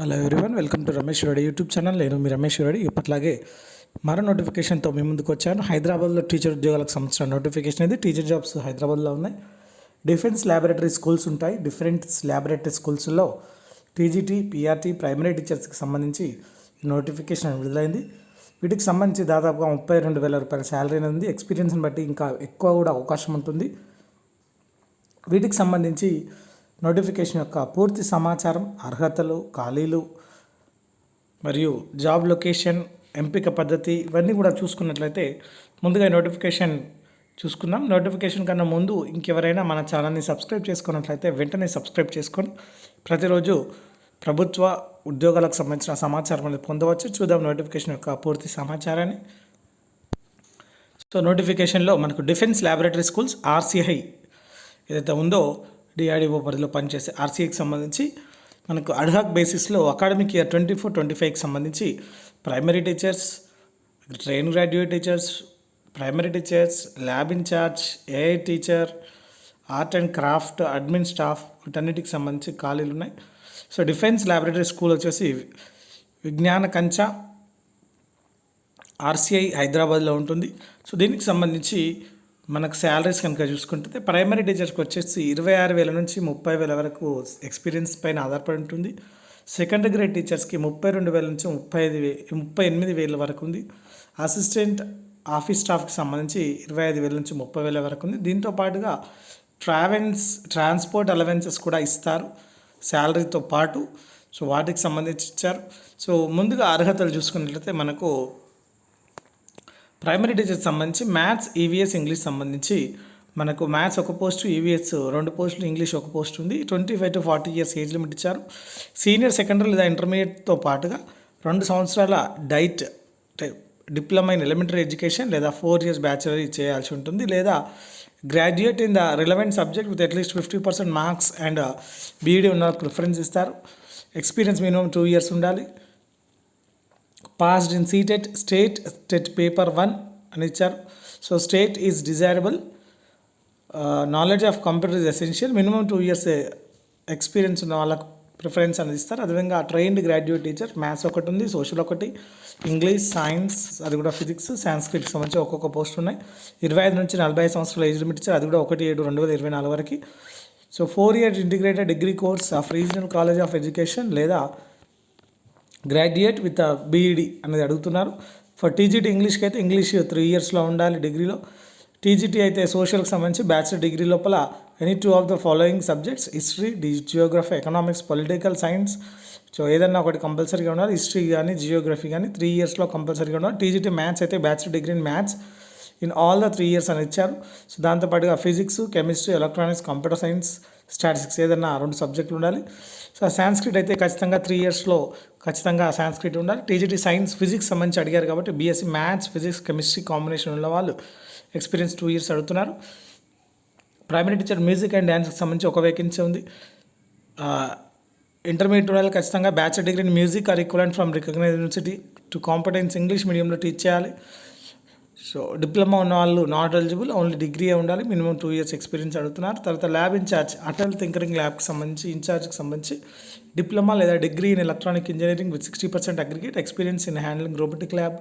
Hello everyone welcome to Ramesh Reddy YouTube channel నేను మీ రమేష్ రెడ్డి ఇప్పట్లాగే మరో నోటిఫికేషన్తో మీ ముందుకు వచ్చాను. హైదరాబాద్లో టీచర్ ఉద్యోగాలకు సంబంధించిన నోటిఫికేషన్ ఇది. టీచర్ జాబ్స్ హైదరాబాద్లో ఉన్నాయి. డిఫెన్స్ ల్యాబొరేటరీ స్కూల్స్ ఉంటాయి. డిఫరెంట్ ల్యాబొరేటరీ స్కూల్స్లో టీజీటీ పీఆర్టీ ప్రైమరీ టీచర్స్కి సంబంధించి ఈ నోటిఫికేషన్ విడుదలైంది. వీటికి సంబంధించి దాదాపుగా ముప్పై రెండు వేల రూపాయల శాలరీ అనేది ఉంది. ఎక్స్పీరియన్స్ని బట్టి ఇంకా ఎక్కువ కూడా అవకాశం ఉంటుంది. వీటికి సంబంధించి నోటిఫికేషన్ యొక్క పూర్తి సమాచారం అర్హతలు ఖాళీలు మరియు జాబ్ లొకేషన్ ఎంపిక పద్ధతి ఇవన్నీ కూడా చూసుకున్నట్లయితే ముందుగా నోటిఫికేషన్ చూసుకుందాం. నోటిఫికేషన్ కన్నా ముందు ఇంకెవరైనా మన ఛానల్ని సబ్స్క్రైబ్ చేసుకున్నట్లయితే వెంటనే సబ్స్క్రైబ్ చేసుకొని ప్రతిరోజు ప్రభుత్వ ఉద్యోగాలకు సంబంధించిన సమాచారం అనేది పొందవచ్చు. చూద్దాం నోటిఫికేషన్ యొక్క పూర్తి సమాచారాన్ని. సో నోటిఫికేషన్లో మనకు డిఫెన్స్ ల్యాబొరేటరీ స్కూల్స్ ఆర్సీఐ ఏదైతే ఉందో డిఆర్డిఓ పరిధిలో పనిచేసే ఆర్సీఐకి సంబంధించి మనకు అడ్హాక్ బేసిస్లో academic year twenty four twenty ఫైవ్కి సంబంధించి primary teachers train graduate teachers primary teachers lab incharge AI teacher art and craft admin staff వీటన్నిటికి సంబంధించి ఖాళీలు ఉన్నాయి. సో డిఫెన్స్ ల్యాబొరేటరీ స్కూల్ వచ్చేసి విజ్ఞాన కంచ ఆర్సీఐ హైదరాబాద్లో ఉంటుంది. సో దీనికి సంబంధించి మనకు శాలరీస్ కనుక చూసుకుంటే ప్రైమరీ టీచర్స్కి వచ్చేసి ఇరవై ఆరు వేల నుంచి ముప్పై వేల వరకు ఎక్స్పీరియన్స్ పైన ఆధారపడి ఉంటుంది. సెకండ్ గ్రేడ్ టీచర్స్కి ముప్పై రెండు వేల నుంచి ముప్పై ఐదు వే ముప్పై ఎనిమిది వేల వరకు ఉంది. అసిస్టెంట్ ఆఫీస్ స్టాఫ్కి సంబంధించి ఇరవై ఐదు వేల నుంచి ముప్పై వేల వరకు ఉంది. దీంతో పాటుగా ట్రావెల్స్ ట్రాన్స్పోర్ట్ అలవెన్సెస్ కూడా ఇస్తారు. శాలరీతో పాటు సో వాటికి సంబంధించి ఇచ్చారు. సో ముందుగా అర్హతలు చూసుకున్నట్లయితే మనకు ప్రైమరీ టీచర్కి సంబంధించి మ్యాథ్స్ ఈవీఎస్ ఇంగ్లీష్ సంబంధించి మనకు మ్యాథ్స్ ఒక పోస్టు ఈవీఎస్ రెండు పోస్టులు ఇంగ్లీష్ ఒక పోస్ట్ ఉంది. Twenty five to forty years age limit ఇచ్చారు. సీనియర్ సెకండరీ లేదా ఇంటర్మీడియట్తో పాటుగా రెండు సంవత్సరాల డైట్ అంటే డిప్లొమా ఇన్ ఎలిమెంటరీ ఎడ్యుకేషన్ లేదా ఫోర్ ఇయర్స్ బ్యాచిలర్ చేయాల్సి ఉంటుంది. లేదా graduate in the relevant subject with at least fifty percent marks and BEd ఉన్న ప్రిఫరెన్స్ ఇస్తారు. ఎక్స్పీరియన్స్ మినిమం టూ ఇయర్స్ ఉండాలి. Passed in CTET state STET paper one అని ఇచ్చారు. So state is desirable knowledge of computer is essential minimum two years experience ఉన్న వాళ్ళకు preference అనేది ఇస్తారు. అదేవిధంగా ట్రైన్డ్ గ్రాడ్యుయేట్ టీచర్ మ్యాథ్స్ ఒకటి ఉంది సోషల్ ఒకటి ఇంగ్లీష్ సైన్స్ అది కూడా ఫిజిక్స్ సాంస్క్రిట్కి సంబంధించి ఒక్కొక్క పోస్ట్ ఉన్నాయి. ఇరవై ఐదు నుంచి నలభై ఐదు సంవత్సరాల ఏజ్ లిమిట్ ఇచ్చారు. అది కూడా ఒకటి ఏడు రెండు వేల ఇరవై నాలుగు వరకు. So four year integrated degree course of regional college of education లేదా గ్రాడ్యుయేట్ విత్ బీఈడి అనేది అడుగుతున్నారు. ఫర్ టీజీటీ ఇంగ్లీష్కి అయితే ఇంగ్లీష్ త్రీ ఇయర్స్లో ఉండాలి డిగ్రీలో. టీజీటీ అయితే సోషల్కి సంబంధించి బ్యాచిలర్ డిగ్రీ లోపల any two of the following subjects history D geography economics political science so ఏదన్నా ఒకటి కంపల్సరీగా ఉండాలి. హిస్టరీ కానీ జియోగ్రఫీ కానీ త్రీ ఇయర్స్లో కంపల్సరీగా ఉండాలి. టీజీటీ మ్యాథ్స్ అయితే bachelor degree in maths in all the three years అని ఇచ్చారు. సో దాంతోపాటుగా physics chemistry electronics computer science statistics ఏదన్నా రెండు సబ్జెక్టులు ఉండాలి. సో ఆ సాంస్క్రిట్ అయితే ఖచ్చితంగా త్రీ ఇయర్స్లో ఖచ్చితంగా సాంస్క్రిట్ ఉండాలి. టీజీటీ సైన్స్ ఫిజిక్స్ సంబంధించి అడిగారు కాబట్టి BSc maths physics chemistry combination ఉన్న వాళ్ళు ఎక్స్పీరియన్స్ టూ ఇయర్స్ అడుగుతున్నారు. ప్రైమరీ టీచర్ మ్యూజిక్ అండ్ డ్యాన్స్కి సంబంధించి ఒక వేకెన్సీ ఉంది. ఇంటర్మీడియట్ వాళ్ళు ఖచ్చితంగా. Bachelor degree in music or equivalent from recognize university to competence English మీడియంలో టీచ్ చేయాలి. సో డిప్లొమా ఉన్న వాళ్ళు నాట్ ఎలిజిబుల్ ఓన్లీ డిగ్రీ ఉండాలి మినిమం టూ ఇయర్స్ ఎక్స్పీరియన్స్ అడుగుతున్నారు. తర్వాత ల్యాబ్ ఇన్ఛార్జ్ అటల్ థింకరింగ్ ల్యాబ్కి సంబంధించి ఇన్ఛార్జ్కి సంబంధించి డిప్లొమా లేదా degree in electronic engineering with sixty percent aggregate experience in handling robotic lab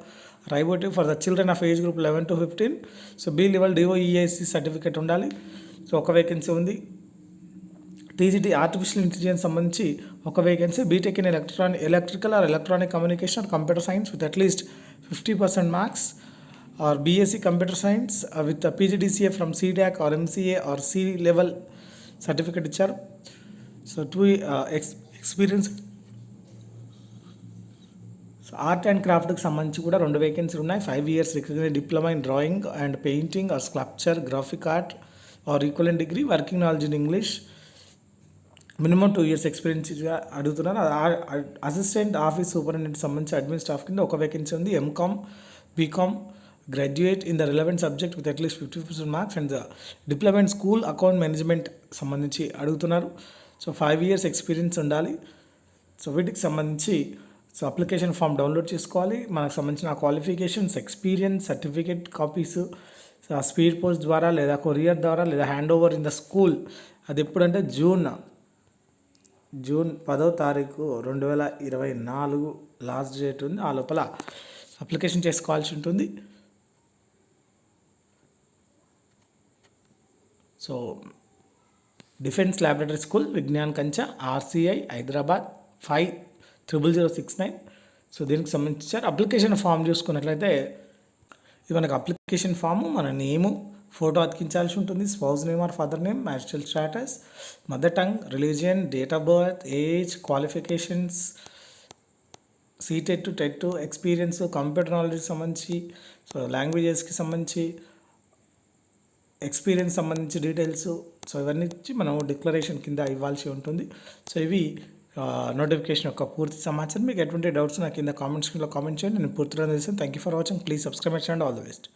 robotic for the children of age group eleven to fifteen so B level DOEACC certificate ఉండాలి. So ఒక vacancy ఉంది. TGT artificial intelligence సంబంధించి ఒక vacancy BTech in electronic electrical or electronic communication computer science with at least fifty percent marks or BSc computer science with PGDCA from CDAC or MCA or C level certificate ఇచ్చారు. So two ex experience so art and క్రాఫ్ట్కి సంబంధించి కూడా రెండు వేకెన్సీలు ఉన్నాయి. Five years recognised diploma in drawing and painting or sculpture graphic art or equal degree working knowledge in English minimum two years ఎక్స్పీరియన్స్గా అడుగుతున్నారు. Assistant office superintendent సంబంధించి admin staff కింద ఒక vacancy ఉంది. MCom BCom graduate in the relevant subject with at least fifty percent marks and the diploma in school account management సంబంధించి అడుగుతున్నారు. So five years experience ఉండాలి. So వీటికి సంబంధించి so application form download చేసుకోవాలి. మనకు సంబంధించిన qualifications experience certificate copies speed post ద్వారా లేదా కొరియర్ ద్వారా లేదా hand over in the school అది ఎప్పుడంటే జూన్ జూన్ పదో తారీఖు రెండు వేల ఇరవై నాలుగు. లాస్ట్ డేట్ ఉంది. ఆ లోపల అప్లికేషన్ చేసుకోవాల్సి ఉంటుంది. So defence laboratory school Vigyan Kancha RCI Hyderabad five triple zero six nine. So దీనికి సంబంధించి అప్లికేషన్ ఫామ్ చూసుకున్నట్లయితే ఇది మనకు అప్లికేషన్ ఫాము మన నేము ఫోటో అతికించాల్సి ఉంటుంది spouse name or father name marital status mother tongue religion date of birth age qualifications CTET TET experience computer నాలెడ్జ్కి సంబంధించి so లాంగ్వేజెస్కి సంబంధించి ఎక్స్పీరియన్స్ సంబంధించి డీటెయిల్స్ సో ఇవన్నీ ఇచ్చి మనం డిక్లరేషన్ కింద ఇవ్వాల్సి ఉంటుంది. సో ఇవి నోటిఫికేషన్ యొక్క పూర్తి సమాచారం. మీకు ఎటువంటి డౌట్స్ నాకు కింద కామెంట్స్ కింద కామెంట్ చేయండి. నేను పూర్తిగా చేస్తాను thank you for watching please subscribe చేయండి ఆల్ ద బెస్ట్